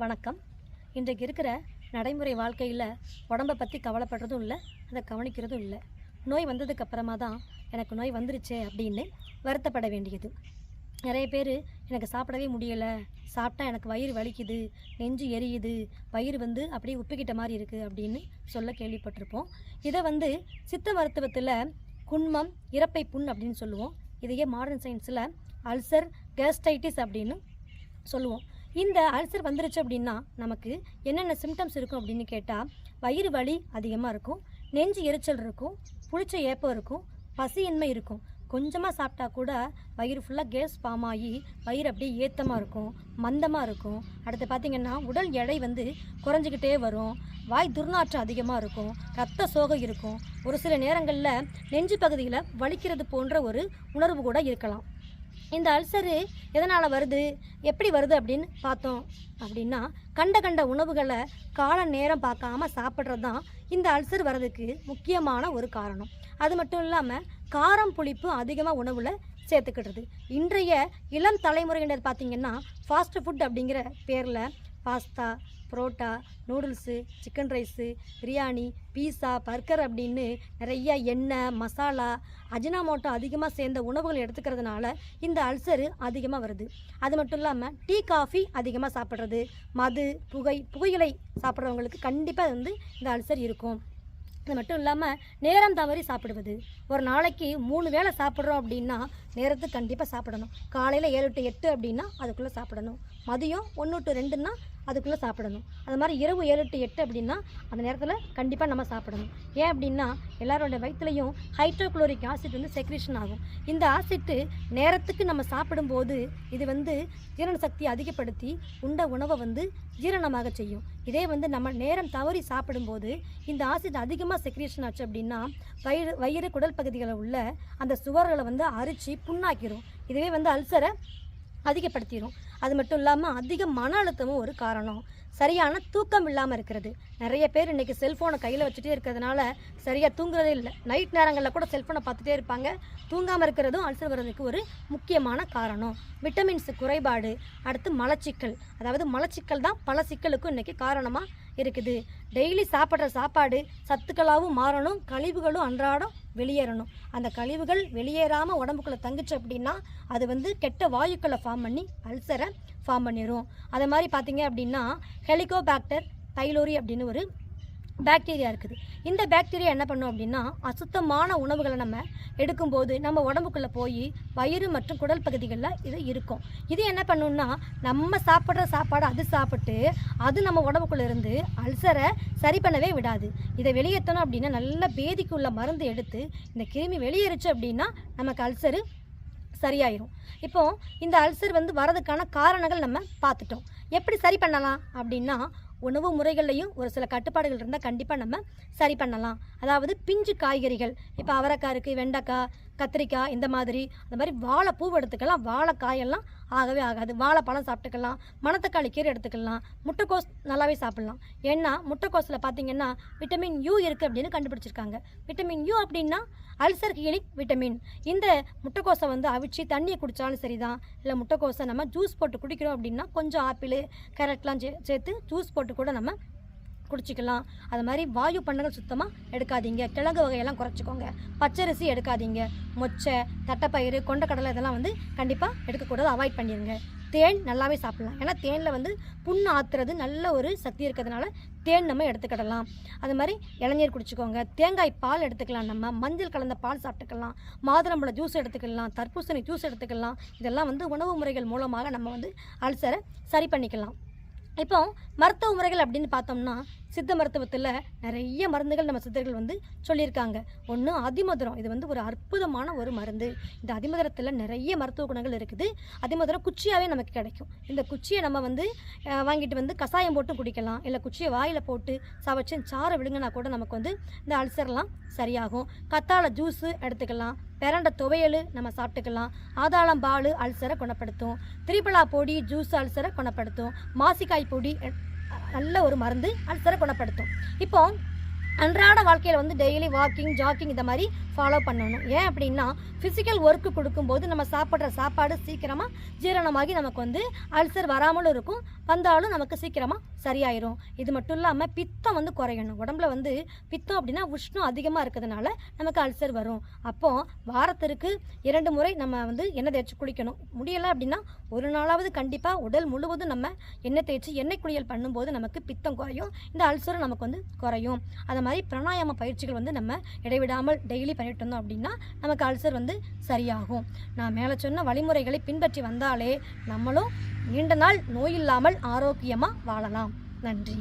வணக்கம். இன்றைக்கு இருக்கிற நடைமுறை வாழ்க்கையில் உடம்பை பற்றி கவலைப்படுறதும் இல்லை அதை கவனிக்கிறதும் இல்லை. நோய் வந்ததுக்கு அப்புறமா தான் எனக்கு நோய் வந்துருச்சே அப்படின்னு வருத்தப்பட வேண்டியது. நிறைய பேர் எனக்கு சாப்பிடவே முடியலை சாப்பிட்டா எனக்கு வயிறு வலிக்குது நெஞ்சு எரியுது வயிறு வந்து அப்படியே உப்புக்கிட்ட மாதிரி இருக்குது அப்படின்னு சொல்ல கேள்விப்பட்டிருப்போம். இதை வந்து சித்த மருத்துவத்தில் குன்மம் இறப்பை புண் அப்படின்னு சொல்லுவோம். இதையே மாடர்ன் சயின்ஸில் அல்சர் கேஸ்டைட்டிஸ் அப்படின்னு சொல்லுவோம். இந்த அல்சர் வந்துருச்சு அப்படின்னா நமக்கு என்னென்ன சிம்டம்ஸ் இருக்கும் அப்படின்னு கேட்டால் வயிறு வலி அதிகமாக இருக்கும் நெஞ்சு எரிச்சல் இருக்கும் புளிச்ச ஏப்பம் இருக்கும் பசியின்மை இருக்கும். கொஞ்சமாக சாப்பிட்டா கூட வயிறு ஃபுல்லாக கேஸ் ஃபார்ம் ஆகி வயிறு அப்படியே ஏத்தமாக இருக்கும் மந்தமாக இருக்கும். அடுத்து பார்த்திங்கன்னா உடல் எடை வந்து குறைஞ்சிக்கிட்டே வரும் வாய் துர்நாற்றம் அதிகமாக இருக்கும் ரத்த சோகம் இருக்கும். ஒரு சில நேரங்களில் நெஞ்சு பகுதியில் வலிக்கிறது போன்ற ஒரு உணர்வு கூட இருக்கலாம். இந்த அல்சரு எதனால் வருது? எப்படி வருது அப்படின்னு பார்த்தோம் அப்படின்னா கண்ட கண்ட உணவுகளை கால நேரம் பார்க்காம சாப்பிட்றது தான் இந்த அல்சர் வர்றதுக்கு முக்கியமான ஒரு காரணம். அது மட்டும் இல்லாமல் காரம் புளிப்பு அதிகமாக உணவில் சேர்த்துக்கிடுறது. இன்றைய இளம் தலைமுறையினர் பார்த்திங்கன்னா ஃபாஸ்ட் ஃபுட் அப்படிங்கிற பேரில் pasta parotta noodles chicken rice biryani pizza burger அப்படின்னு நிறைய எண்ணெய் மசாலா அஜினாமோட்டோ அதிகமாக சேர்ந்த உணவுகள் எடுத்துக்கிறதுனால இந்த அல்சரு அதிகமாக வருது. அது மட்டும் இல்லாமல் டீ காஃபி அதிகமாக சாப்பிட்றது. மது புகை புகையிலை சாப்பிட்றவங்களுக்கு கண்டிப்பாக வந்து இந்த அல்சர் இருக்கும். அது மட்டும் இல்லாமல் நேரம் தவறி சாப்பிடுவது. ஒரு நாளைக்கு மூணு வேளை சாப்பிட்றோம் அப்படின்னா நேரத்துக்கு கண்டிப்பாக சாப்பிடணும். காலையில் ஏழு டு எட்டு அப்படின்னா அதுக்குள்ளே சாப்பிடணும். மதியம் ஒன்று டு ரெண்டுன்னா அதுக்குள்ளே சாப்பிடணும். அது மாதிரி இரவு ஏழு டு எட்டு அப்படின்னா அந்த நேரத்தில் கண்டிப்பாக நம்ம சாப்பிடணும். ஏன் அப்படின்னா எல்லாரோட வயிற்றுலையும் ஹைட்ரோக்ளோரிக் ஆசிட் வந்து செக்ரேஷன் ஆகும். இந்த ஆசிட்டு நேரத்துக்கு நம்ம சாப்பிடும்போது இது வந்து ஜீரண சக்தியை அதிகப்படுத்தி உண்ட உணவை வந்து ஜீரணமாக செய்யும். இதே வந்து நம்ம நேரம் தவறி சாப்பிடும்போது இந்த ஆசிட் அதிகமாக செக்ரேஷன் ஆச்சு அப்படின்னா வயிறு வயிறு குடல் பகுதிகளில் உள்ள அந்த சுவர்களை வந்து அரிச்சு புண்ணாக்கிரும். இதுவே வந்து அல்சரை அதிகப்படுத்திடும் அது மட்டும் இல்லாமல் அதிக மன அழுத்தமும் ஒரு காரணம். சரியான தூக்கம் இல்லாமல் இருக்கிறது. நிறைய பேர் இன்றைக்கி செல்ஃபோனை கையில் வச்சுட்டே இருக்கிறதுனால சரியாக தூங்குறதே இல்லை. நைட் நேரங்களில் கூட செல்ஃபோனை பார்த்துட்டே இருப்பாங்க. தூங்காமல் இருக்கிறதும் அல்சர் வர்றதுக்கு ஒரு முக்கியமான காரணம். விட்டமின்ஸ் குறைபாடு. அடுத்து மலச்சிக்கல். அதாவது மலச்சிக்கல் தான் பல சிக்கலுக்கும் இன்றைக்கி காரணமாக இருக்குது. டெய்லி சாப்பிட்ற சாப்பாடு சத்துக்களாகவும் மாறணும் கழிவுகளும் அன்றாடம் வெளியேறணும். அந்த கழிவுகள் வெளியேறாமல் உடம்புக்குள்ளே தங்குச்சு அப்படின்னா அது வந்து கெட்ட வாயுக்களை ஃபார்ம் பண்ணி அல்சரை ஃபார்ம் பண்ணிடும் அதே மாதிரி பார்த்தீங்க அப்படின்னா ஹெலிகோபாக்டர் தைலோரி அப்படின்னு ஒரு பாக்டீரியா இருக்குது. இந்த பாக்டீரியா என்ன பண்ணும் அப்படின்னா அசுத்தமான உணவுகளை நம்ம எடுக்கும்போது நம்ம உடம்புக்குள்ளே போய் வயிறு மற்றும் குடல் பகுதிகளில் இது இருக்கும். இது என்ன பண்ணும்னா நம்ம சாப்பிட்ற சாப்பாடு அது சாப்பிட்டு அது நம்ம உடம்புக்குள்ளே இருந்து அல்சரை சரி பண்ணவே விடாது. இதை வெளியேற்றணும் அப்படின்னா நல்ல பேதிக்குள்ள மருந்து எடுத்து இந்த கிருமி வெளியேறுச்சு அப்படின்னா நமக்கு அல்சரு சரியாயிரும். இப்போ இந்த அல்சர் வந்து வரதுக்கான காரணங்கள் நம்ம பார்த்துட்டோம். எப்படி சரி பண்ணலாம் அப்படின்னா உணவு முறைகள்லையும் ஒரு சில கட்டுப்பாடுகள் இருந்தால் கண்டிப்பாக நம்ம சரி பண்ணலாம். அதாவது பிஞ்சு காய்கறிகள் இப்போ அவரைக்காய் இருக்குது வெண்டைக்காய் கத்திரிக்காய் இந்த மாதிரி அந்த மாதிரி வாழைப்பூ எடுத்துக்கலாம். வாழைக்காயெல்லாம் ஆகவே ஆகாது. வாழைப்பழம் சாப்பிட்டுக்கலாம். மணத்தக்காளி கீரை எடுத்துக்கலாம். முட்டைக்கோஸ் நல்லாவே சாப்பிட்லாம். ஏன்னா முட்டைக்கோஸில் பார்த்தீங்கன்னா விட்டமின் யூ இருக்குது அப்படின்னு கண்டுபிடிச்சிருக்காங்க. விட்டமின் யூ அப்படின்னா அல்சர் ஹீலிங் விட்டமின் இந்த முட்டைக்கோஸை வந்து அவிச்சு தண்ணியை குடித்தாலும் சரி தான் இல்லை முட்டைக்கோஸை நம்ம ஜூஸ் போட்டு குடிக்கிறோம் அப்படின்னா கொஞ்சம் ஆப்பிள் கேரட்லாம் சே சேர்த்து ஜூஸ் போட்டு கூட நம்ம குடிச்சிக்கலாம். அது மாதிரி வாயு பண்ணங்கள் சுத்தமாக எடுக்காதீங்க. கிழங்கு வகையெல்லாம் குறைச்சிக்கோங்க. பச்சரிசி எடுக்காதீங்க. மொச்சை தட்டைப்பயிறு கொண்டக்கடலை இதெல்லாம் வந்து கண்டிப்பாக எடுக்கக்கூடாது. அவாய்ட் பண்ணிடுங்க தேன் நல்லாவே சாப்பிட்லாம். ஏன்னா தேனில் வந்து புண்ணு ஆத்துறது நல்ல ஒரு சக்தி இருக்கிறதுனால தேன் நம்ம எடுத்துக்கிடலாம். அது மாதிரி இளநீர் குடிச்சிக்கோங்க. தேங்காய் பால் எடுத்துக்கலாம் நம்ம. மஞ்சள் கலந்த பால் சாப்பிட்டுக்கலாம். மாதுளம்பழ ஜூஸ் எடுத்துக்கலாம். தர்பூசணி ஜூஸ் எடுத்துக்கலாம். இதெல்லாம் வந்து உணவு முறைகள் மூலமாக நம்ம வந்து அல்சரை சரி பண்ணிக்கலாம். இப்போ மருத்துவ முறைகள் அப்படின்னு பார்த்தோம்னா சித்த மருத்துவத்தில் நிறைய மருந்துகள் நம்ம சித்தர்கள் வந்து சொல்லியிருக்காங்க. ஒன்று அதிமதுரம். இது வந்து ஒரு அற்புதமான ஒரு மருந்து. இந்த அதிமதுரத்தில் நிறைய மருத்துவ குணங்கள் இருக்குது. அதிமதுரம் குச்சியாகவே நமக்கு கிடைக்கும். இந்த குச்சியை நம்ம வந்து வாங்கிட்டு வந்து கஷாயம் போட்டு குடிக்கலாம். இல்லை குச்சியை வாயில் போட்டு சவச்சு சாறை விழுங்கினா கூட நமக்கு வந்து இந்த அல்சர்லாம் சரியாகும். கத்தாழை ஜூஸு எடுத்துக்கலாம். பிறண்ட துவையல் நம்ம சாப்பிட்டுக்கலாம். ஆதாளம் பால் அல்சரை குணப்படுத்தும். திரிபலா பொடி ஜூஸ் அல்சரை குணப்படுத்தும். மாசிக்காய் பொடி நல்ல ஒரு மருந்து அல்சரை குணப்படுத்தும். இப்போ அன்றாட வாழ்க்கையில் வந்து டெய்லி வாக்கிங் ஜாக்கிங் இந்த மாதிரி ஃபாலோ பண்ணணும். ஏன் அப்படின்னா ஃபிசிக்கல் ஒர்க்கு கொடுக்கும்போது நம்ம சாப்பிட்ற சாப்பாடு சீக்கிரமாக ஜீரணமாகி நமக்கு வந்து அல்சர் வராமலும் இருக்கும். வந்தாலும் நமக்கு சீக்கிரமாக சரியாயிரும். இது மட்டும் இல்லாமல் பித்தம் வந்து குறையணும். உடம்புல வந்து பித்தம் அப்படின்னா உஷ்ணம் அதிகமாக இருக்கிறதுனால நமக்கு அல்சர் வரும். அப்போது வாரத்திற்கு இரண்டு முறை நம்ம வந்து எண்ணெய் தேய்ச்சி குளிக்கணும். முடியலை அப்படின்னா ஒரு நாளாவது கண்டிப்பாக உடல் முழுவதும் நம்ம எண்ணெய் தேய்ச்சி எண்ணெய் குளியல் பண்ணும்போது நமக்கு பித்தம் குறையும். இந்த அல்சரும் நமக்கு வந்து குறையும். அதை மாதிரி பிராணாயாம பயிற்சிகள் வந்து நம்ம இடைவிடாமல் டெய்லி பண்ணிட்டு இருந்தோம் அப்படின்னா நமக்கு அல்சர் வந்து சரியாகும். நான் மேலே சொன்ன வழிமுறைகளை பின்பற்றி வந்தாலே நம்மளும் நீண்ட நாள் நோயில்லாமல் ஆரோக்கியமாக வாழலாம். நன்றி.